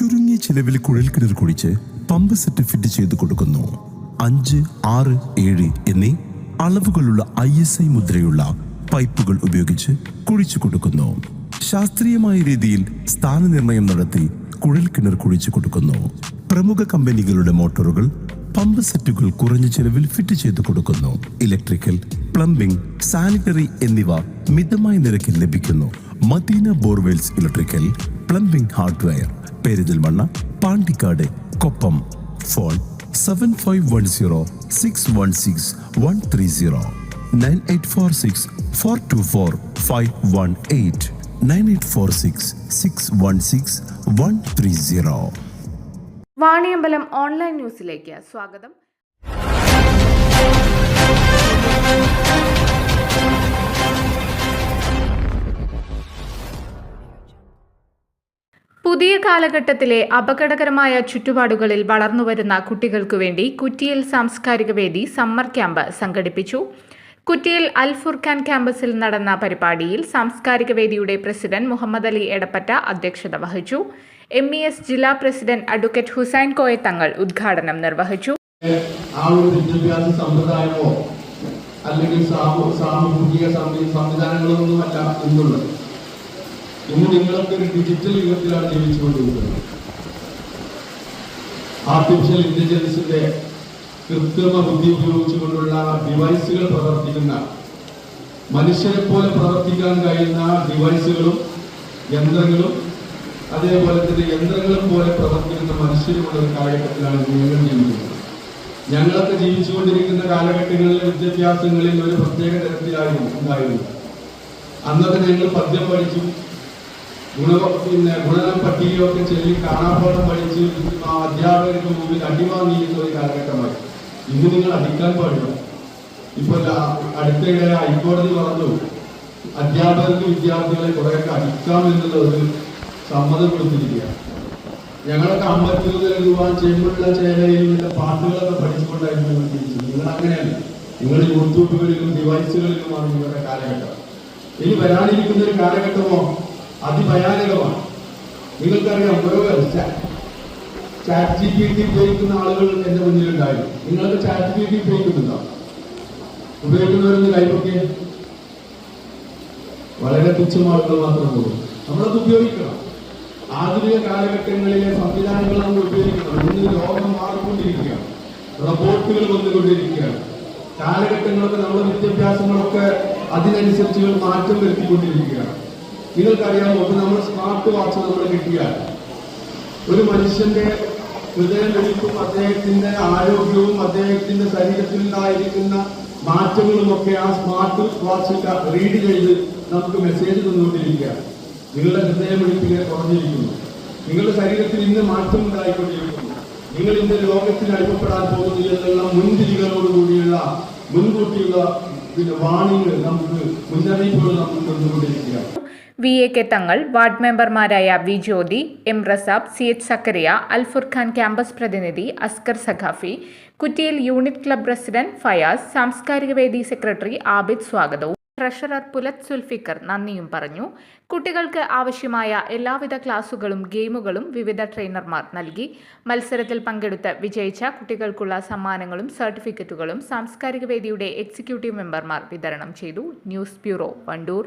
ചുരുങ്ങിയ ചിലവിൽ കുഴൽക്കിണർ കുഴിച്ച് പമ്പ് സെറ്റ് ഫിറ്റ് ചെയ്ത് കൊടുക്കുന്നു. അഞ്ച് ആറ് ഏഴ് എന്നീ അളവുകളുള്ള ഐ എസ് ഐ മുദ്രയുള്ള പൈപ്പുകൾ ഉപയോഗിച്ച് കുഴിച്ചു കൊടുക്കുന്നു. ശാസ്ത്രീയമായ രീതിയിൽ സ്ഥാനനിർണയം നടത്തി കുഴൽക്കിണർ കുഴിച്ചു കൊടുക്കുന്നു. പ്രമുഖ കമ്പനികളുടെ മോട്ടോറുകൾ പമ്പ് സെറ്റുകൾ കുറഞ്ഞ ചെലവിൽ ഫിറ്റ് ചെയ്ത് കൊടുക്കുന്നു. ഇലക്ട്രിക്കൽ പ്ലംബിംഗ് സാനിറ്ററി എന്നിവ മിതമായ നിരക്കിൽ ലഭിക്കുന്നു. Madina borewells electrical plumbing hardware Perinthalmanna Pandikkad Koppam. Phone seven five one zero six one six one three zero nine eight four six four two four five one eight nine eight four six six one six one three zero Vaniyambalam online ന്യൂസിലേക്ക് സ്വാഗതം. പുതിയ കാലഘട്ടത്തിലെ അപകടകരമായ ചുറ്റുപാടുകളിൽ വളർന്നുവരുന്ന കുട്ടികൾക്കു വേണ്ടി കുറ്റിയിൽ സാംസ്കാരിക വേദി സമ്മർ ക്യാമ്പ് സംഘടിപ്പിച്ചു. കുറ്റിയിൽ അൽ ഫുർഖാൻ ക്യാമ്പസിൽ നടന്ന പരിപാടിയിൽ സാംസ്കാരിക വേദിയുടെ പ്രസിഡന്റ് മുഹമ്മദ് അലി എടപ്പറ്റ അധ്യക്ഷത വഹിച്ചു. എം ഇ എസ് ജില്ലാ പ്രസിഡന്റ് അഡ്വക്കേറ്റ് ഹുസൈൻ കോയ തങ്ങൾ ഉദ്ഘാടനം നിർവഹിച്ചു. അല്ലെങ്കിൽ സാമൂഹിക സംവി- സംവിധാനങ്ങളൊന്നുമല്ല ഇന്നുള്ളത്. ഇന്ന് നിങ്ങളൊക്കെ ഒരു ഡിജിറ്റൽ യുഗത്തിലാണ് ജീവിച്ചുകൊണ്ടിരിക്കുന്നത്. ആർട്ടിഫിഷ്യൽ ഇന്റലിജൻസിന്റെ കൃത്രിമ ബുദ്ധി ഉപയോഗിച്ചുകൊണ്ടുള്ള ഡിവൈസുകൾ പ്രവർത്തിക്കുന്ന മനുഷ്യരെ പോലെ പ്രവർത്തിക്കാൻ കഴിയുന്ന ഡിവൈസുകളും യന്ത്രങ്ങളും അതേപോലെ തന്നെ യന്ത്രങ്ങളും പോലെ പ്രവർത്തിക്കുന്ന മനുഷ്യരുമുള്ള ഒരു കാലഘട്ടത്തിലാണ് ഞങ്ങൾ ജീവിക്കുന്നത്. ഞങ്ങളൊക്കെ ജീവിച്ചുകൊണ്ടിരിക്കുന്ന കാലഘട്ടങ്ങളിലെ വിദ്യാഭ്യാസങ്ങളിൽ ഒരു പ്രത്യേക തരത്തിലായിരുന്നു ഉണ്ടായിരുന്നു. അന്നൊക്കെ ഞങ്ങൾ പദ്യം പഠിച്ചു ഗുണ പിന്നെ ഗുണനം പട്ടികയൊക്കെ ചൊല്ലി കാണാപ്പാടം പഠിച്ച് ആ അധ്യാപകർക്ക് മുമ്പിൽ അടിവാങ്ങിയിരുന്ന ഒരു കാലഘട്ടമായി. ഇന്ന് നിങ്ങൾ അടിക്കാൻ പാടില്ല. ഇപ്പൊ ലാ- അടുത്തിടെ ഹൈക്കോടതി പറഞ്ഞു അധ്യാപകർക്ക് വിദ്യാർത്ഥികളെ കുറെയൊക്കെ അടിക്കാം എന്നുള്ള ഒരു സമ്മതം കൊടുത്തിരിക്കുകയാണ് ഞങ്ങളൊക്കെ അമ്പത്തിരുപത് രൂപ ചെമ്പുള്ള ചേലയിലും പാട്ടുകളൊക്കെ പഠിച്ചുകൊണ്ടായിരുന്നു ഞങ്ങൾ ജീവിച്ചത് നിങ്ങൾ അങ്ങനെയല്ല. നിങ്ങൾ യൂട്യൂബുകളിലും ഡിവൈസുകളിലുമാണ് നിങ്ങളുടെ കാലഘട്ടം. ഇനി വരാനിരിക്കുന്ന ഒരു കാലഘട്ടമോ? അതിഭയാനകമാണ്. നിങ്ങൾക്കറിയാം ഓരോ ചാറ്റ് ജി പി ടി ഉപയോഗിക്കുന്ന ആളുകൾ എന്റെ മുന്നിലുണ്ടായിരുന്നു. നിങ്ങൾക്ക് ചാറ്റ് ജി പി ഉപയോഗിക്കുന്നുണ്ടോ? ഉപയോഗിക്കുന്നവരൊന്ന് കൈപ്പൊക്കെ വളരെ തുച്ഛമാളുകൾ മാത്രമേ ഉള്ളൂ. നമ്മളത് ഉപയോഗിക്കണം. ആധുനിക കാലഘട്ടങ്ങളിലെ സംവിധാനങ്ങൾ നമ്മൾ ഉപയോഗിക്കണം. ഇന്ന് ലോകം മാറിക്കൊണ്ടിരിക്കുകയാണ്. റോബോട്ടുകൾ വന്നുകൊണ്ടിരിക്കുകയാണ്. കാലഘട്ടങ്ങളൊക്കെ നമ്മുടെ വിദ്യാഭ്യാസങ്ങളൊക്കെ അതിനനുസരിച്ച് മാറ്റം വരുത്തിക്കൊണ്ടിരിക്കുകയാണ്. നിങ്ങൾക്കറിയാമോ ഇപ്പൊ നമ്മൾ സ്മാർട്ട് വാച്ച് നമ്മൾ കിട്ടിയാൽ ഒരു മനുഷ്യന്റെ ഹൃദയമിടിപ്പും അദ്ദേഹത്തിന്റെ ആരോഗ്യവും അദ്ദേഹത്തിന്റെ ശരീരത്തിൽ ശരീരത്തിലുണ്ടായിരിക്കുന്ന മാറ്റങ്ങളുമൊക്കെ ആ സ്മാർട്ട് വാച്ചിൽ റീഡ് ചെയ്ത് നമുക്ക് മെസ്സേജ് തന്നുകൊണ്ടിരിക്കുകയാണ്. നിങ്ങളുടെ ഹൃദയമിടിപ്പിനെ കുറഞ്ഞിരിക്കുന്നു. നിങ്ങളുടെ ശരീരത്തിൽ ഇന്ന് മാറ്റം ഉണ്ടായിക്കൊണ്ടിരിക്കുന്നു. നിങ്ങൾ ഇന്ന് ലോകത്തിൽ അനുഭവപ്പെടാൻ പോകുന്നു എന്നുള്ള മുൻതിരികളോടുകൂടിയുള്ള മുൻകൂട്ടിയുള്ള പിന്നെ വാണിങ്ങൾ നമുക്ക് മുന്നറിയിപ്പുകൾ നമുക്ക് തന്നുകൊണ്ടിരിക്കുകയാണ്. V A K Thangal ward മെമ്പർമാരായ V Jyothi M Rasab C H Zakariya Al Furqan campus പ്രതിനിധി അസ്കർ സഖാഫി കുറ്റിയിൽ യൂണിറ്റ് ക്ലബ് പ്രസിഡന്റ് ഫയാസ് സാംസ്കാരിക വേദി സെക്രട്ടറി ആബിദ് സ്വാഗതവും. ട്രഷറർ പുലത് സുൽഫിക്കർ നന്ദിയും പറഞ്ഞു. കുട്ടികൾക്ക് ആവശ്യമായ എല്ലാവിധ ക്ലാസുകളും ഗെയിമുകളും വിവിധ ട്രെയിനർമാർ നൽകി. മത്സരത്തിൽ പങ്കെടുത്ത് വിജയിച്ച കുട്ടികൾക്കുള്ള സമ്മാനങ്ങളും സർട്ടിഫിക്കറ്റുകളും സാംസ്കാരിക വേദിയുടെ എക്സിക്യൂട്ടീവ് മെമ്പർമാർ വിതരണം ചെയ്തു. News bureau Wandoor.